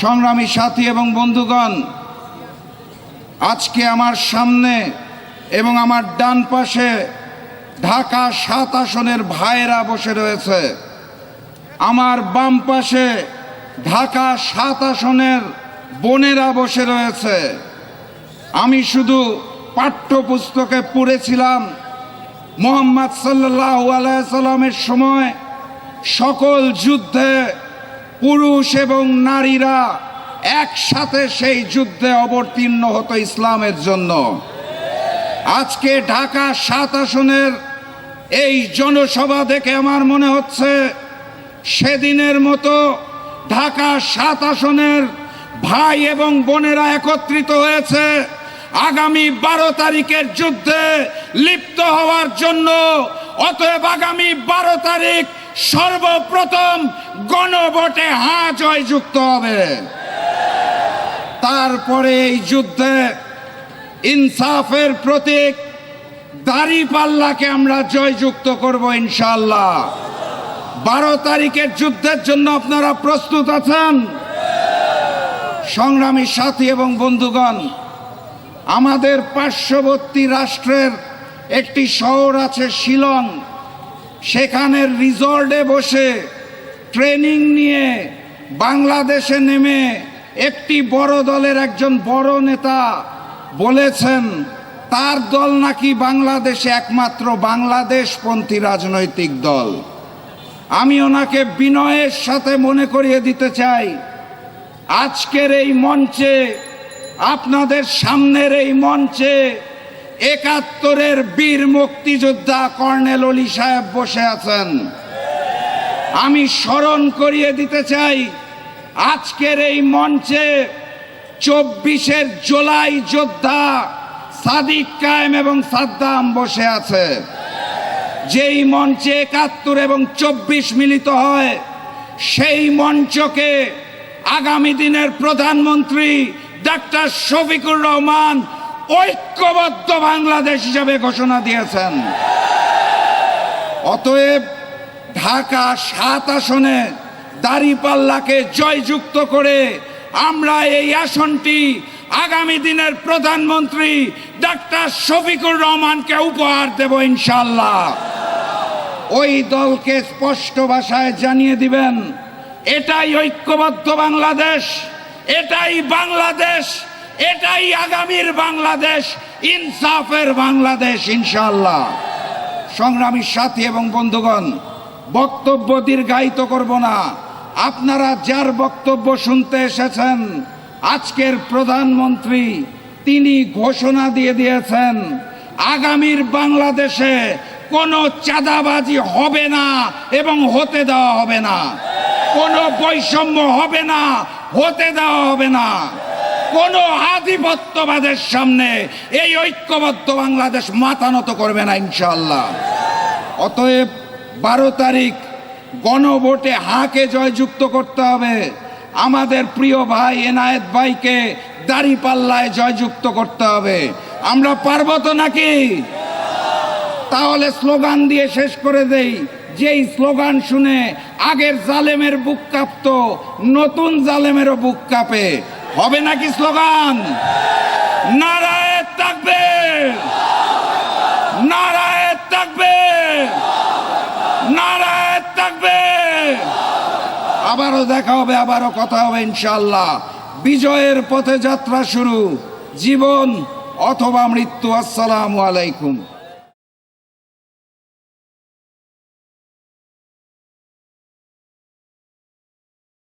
সংগ্রামী সাথী এবং বন্ধুগণ, আজকে আমার সামনে এবং আমার ডান পাশে ঢাকা সাত আসনের ভাইয়েরা বসে রয়েছে। আমার বাম পাশে ঢাকা সাত আসনের বোনেরা বসে রয়েছে। আমি শুধু পাঠ্যপুস্তকে পড়েছিলাম। মোহাম্মদ সাল্লাহ আলাইসাল্লামের সময় সকল যুদ্ধে পুরুষ এবং নারীরা একসাথে সেই যুদ্ধে অবতীর্ণ হতো ইসলামের জন্য। আজকে ঢাকা সাত আসনের এই জনসভা দেখে আমার মনে হচ্ছে সেদিনের মতো ঢাকা সাত আসনের ভাই এবং বোনেরা একত্রিত হয়েছে আগামী বারো তারিখের যুদ্ধে লিপ্ত হওয়ার জন্য অতএব আগামী বারো তারিখ সর্বপ্রথম গণভোটে হা জয়যুক্ত হবে। তারপরে এই যুদ্ধে ইনসাফের প্রতীক দাড়ি পাল্লাকে আমরা জয়যুক্ত করব ইনশাল্লাহ বারো তারিখের যুদ্ধের জন্য আপনারা প্রস্তুত আছেন? সংগ্রামী সাথী এবং বন্ধুগণ, আমাদের পার্শ্ববর্তী রাষ্ট্রের একটি শহর আছে শিলং। সেখানের রিসর্টে বসে ট্রেনিং নিয়ে বাংলাদেশে নেমে একটি বড় দলের একজন বড় নেতা বলেছেন, তার দল নাকি বাংলাদেশে একমাত্র বাংলাদেশপন্থী রাজনৈতিক দল। আমি ওনাকে বিনয়ের সাথে মনে করিয়ে দিতে চাই। আজকের এই মঞ্চে, আপনাদের সামনের এই মঞ্চে একাত্তরের বীর মুক্তিযোদ্ধা কর্নেল অলি সাহেব বসে আছেন। আমি স্মরণ করিয়ে দিতে চাই, আজকের এই মঞ্চে চব্বিশের জুলাই যোদ্ধা সাদিক কায়েম এবং সাদ্দাম বসে আছে। যেই মঞ্চে একাত্তর এবং চব্বিশ মিলিত হয়, সেই মঞ্চকে আগামী দিনের প্রধানমন্ত্রী ডাক্তার শফিকুর রহমান ঐক্যবদ্ধ বাংলাদেশ হিসাবে ঘোষণা দিয়েছেন। অতএব ঢাকা সাত আসনে দাঁড়িপাল্লাকে জয়যুক্ত করে আমরা এই আসনটি আগামী দিনের প্রধানমন্ত্রী ডাক্তার শফিকুর রহমানকে উপহার দেব ইনশাল্লাহ ওই দলকে স্পষ্ট ভাষায় জানিয়ে দিবেন, এটাই ঐক্যবদ্ধ বাংলাদেশ, এটাই বাংলাদেশ এটাই আগামীর বাংলাদেশ, ইনসাফের বাংলাদেশ ইনশাল্লাহ সংগ্রামী সাথী এবং বন্ধুগণ, বক্তব্য দীর্ঘায়িত করব না। আপনারা যার বক্তব্য শুনতে এসেছেন, আজকের প্রধানমন্ত্রী, তিনি ঘোষণা দিয়ে দিয়েছেন, আগামীর বাংলাদেশে কোনো চাঁদাবাজি হবে না এবং হতে দেওয়া হবে না। কোনো বৈষম্য হবে না, হতে দেওয়া হবে না। কোনো আধিপত্যবাদের সামনে এই ঐক্যবদ্ধ বাংলাদেশ মাথা নত করবে না ইনশাল্লাহ অতএব বারো তারিখ গণভোটে হাকে জয়যুক্ত করতে হবে? আমাদের প্রিয় ভাই এনায়েত ভাইকে দাড়ি পাল্লায় জয়যুক্ত করতে হবে। আমরা পারব তো নাকি? তাহলে স্লোগান দিয়ে শেষ করে দেই। যেই স্লোগান শুনে আগের জালেমের বুক কাঁপতো, নতুন জালেমেরও বুক কাঁপে। হবে নাকি স্লোগান? নারায় থাকবে। নারায় থাকবে। নারায় থাকবে। আবারও দেখা হবে, আবারও কথা হবে ইনশাল্লাহ বিজয়ের পথে যাত্রা শুরু। জীবন অথবা মৃত্যু, আসসালামু আলাইকুম।